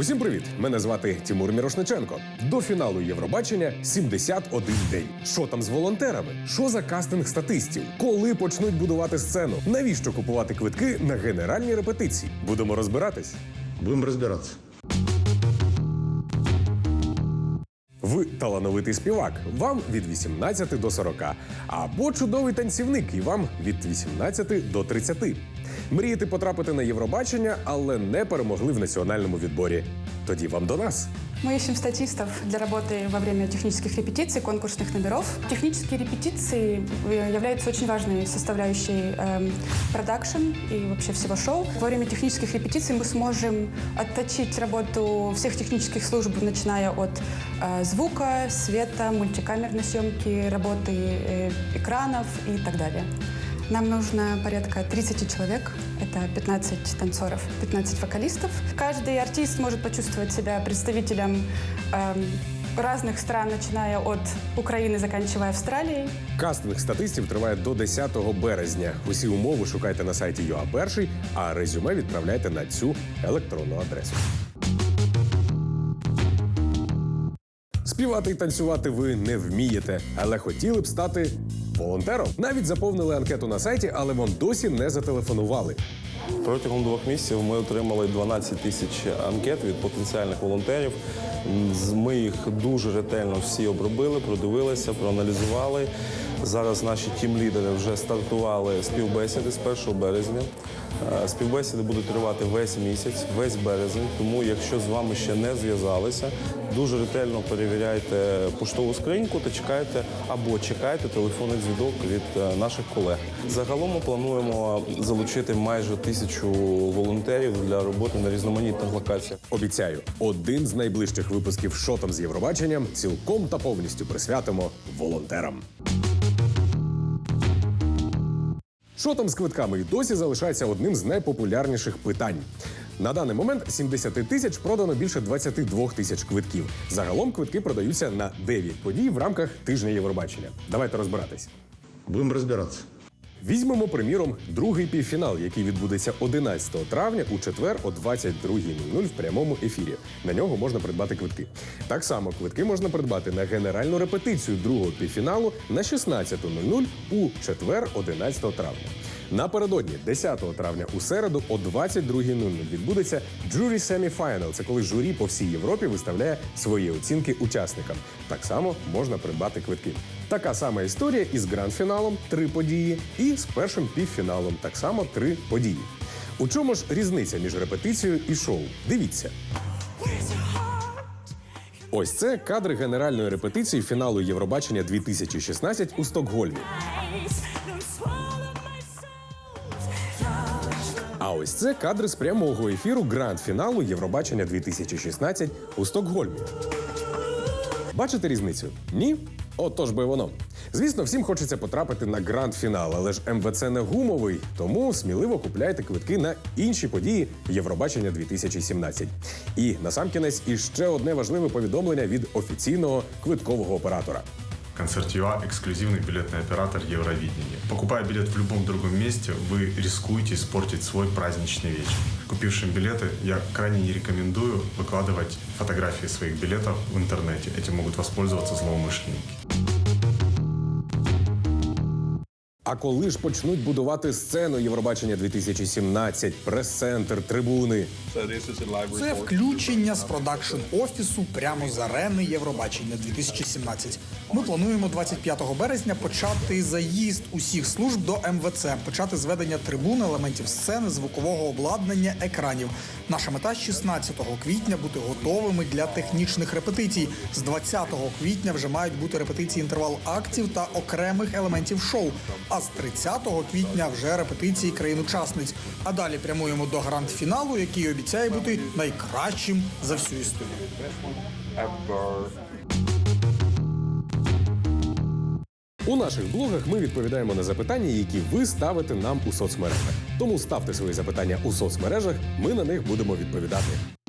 Усім привіт! Мене звати Тимур Мірошниченко. До фіналу Євробачення 71 день. Що там з волонтерами? Що за кастинг статистів? Коли почнуть будувати сцену? Навіщо купувати квитки на генеральні репетиції? Будемо розбиратись. Будемо разбираться. Ви талановитий співак, вам від 18 до 40. Або чудовий танцівник, і вам від 18 до 30. Мрієте потрапити на Євробачення, але не перемогли в національному відборі. Тоді вам до нас. Мы ищем статистов для работы во время технических репетиций, конкурсных номеров. Технические репетиции э, являются очень важной составляющей эм, продакшн и вообще всего шоу. Во время технических репетиций мы сможем отточить работу всех технических служб, начиная от э, звука, света, мультикамерной съемки, работы э, экранов и так далее. Нам нужно порядка 30 человек. Это 15 танцоров, 15 вокалистов. Каждый артист может почувствовать себя представителем эм, разных стран, начиная от Украины, заканчивая Австралией. Кастинг статистів триває до 10 березня. Усі умови шукайте на сайті ЮА1, а резюме відправляйте на цю електронну адресу. Співати і танцювати ви не вмієте, але хотіли б стати волонтером. Навіть заповнили анкету на сайті, але вам досі не зателефонували. Протягом двох місяців ми отримали 12 тисяч анкет від потенціальних волонтерів. Ми їх дуже ретельно всі обробили, продивилися, проаналізували. Зараз наші тім-лідери вже стартували співбесіди з 1 березня. Е, Співбесіди будуть тривати весь місяць, весь березень. Тому, якщо з вами ще не зв'язалися, дуже ретельно перевіряйте поштову скриньку та чекайте або чекайте телефонний дзвінок від е, наших колег. Загалом ми плануємо залучити майже тисячу волонтерів для роботи на різноманітних локаціях. Обіцяю, один з найближчих випусків «Шотом з Євробаченням цілком та повністю присвятимо волонтерам. Шотом з квитками і досі залишається одним з найпопулярніших питань. На даний момент 70 тисяч продано більше 22 тисяч квитків. Загалом квитки продаються на 9 подій в рамках тижня Євробачення. Давайте розбиратись. Будемо разбираться. Візьмемо, приміром, другий півфінал, який відбудеться 11 травня у четвер о 22.00 в прямому ефірі. На нього можна придбати квитки. Так само квитки можна придбати на генеральну репетицію другого півфіналу на 16.00 у четвер, 11 травня. Напередодні 10 травня у середу о 22.00 відбудеться Jury Semi-Final. Це коли журі по всій Європі виставляє свої оцінки учасникам. Так само можна придбати квитки. Така сама історія із гранд-фіналом три події, і з першим півфіналом так само три події. У чому ж різниця між репетицією і шоу? Дивіться. Ось це кадри генеральної репетиції фіналу Євробачення 2016 у Стокгольмі. А ось це кадри з прямого ефіру гранд-фіналу Євробачення 2016 у Стокгольмі. Бачите різницю? Ні? Отож би воно. Звісно, всім хочеться потрапити на гранд-фінал, але ж МВЦ не гумовий, тому сміливо купляйте квитки на інші події Євробачення 2017. І насамкінець іще одне важливе повідомлення від офіційного квиткового оператора. Концерт ЮА – эксклюзивный билетный оператор Евровидения. Покупая билет в любом другом месте, вы рискуете испортить свой праздничный вечер. Купившим билеты я крайне не рекомендую выкладывать фотографии своих билетов в интернете. Этим могут воспользоваться злоумышленники. А коли ж почнуть будувати сцену Євробачення 2017, прес-центр, трибуни? Це включення з продакшн офісу прямо з арени Євробачення 2017. Ми плануємо 25 березня почати заїзд усіх служб до МВЦ, почати зведення трибун, елементів сцени, звукового обладнання, екранів. Наша мета з 16 квітня бути готовими для технічних репетицій. З 20 квітня вже мають бути репетиції інтервал актів та окремих елементів шоу. А з 30 квітня вже репетиції країн-учасниць. А далі прямуємо до гранд-фіналу, який обіцяє бути найкращим за всю історію. У наших блогах ми відповідаємо на запитання, які ви ставите нам у соцмережах. Тому ставте свої запитання у соцмережах, ми на них будемо відповідати.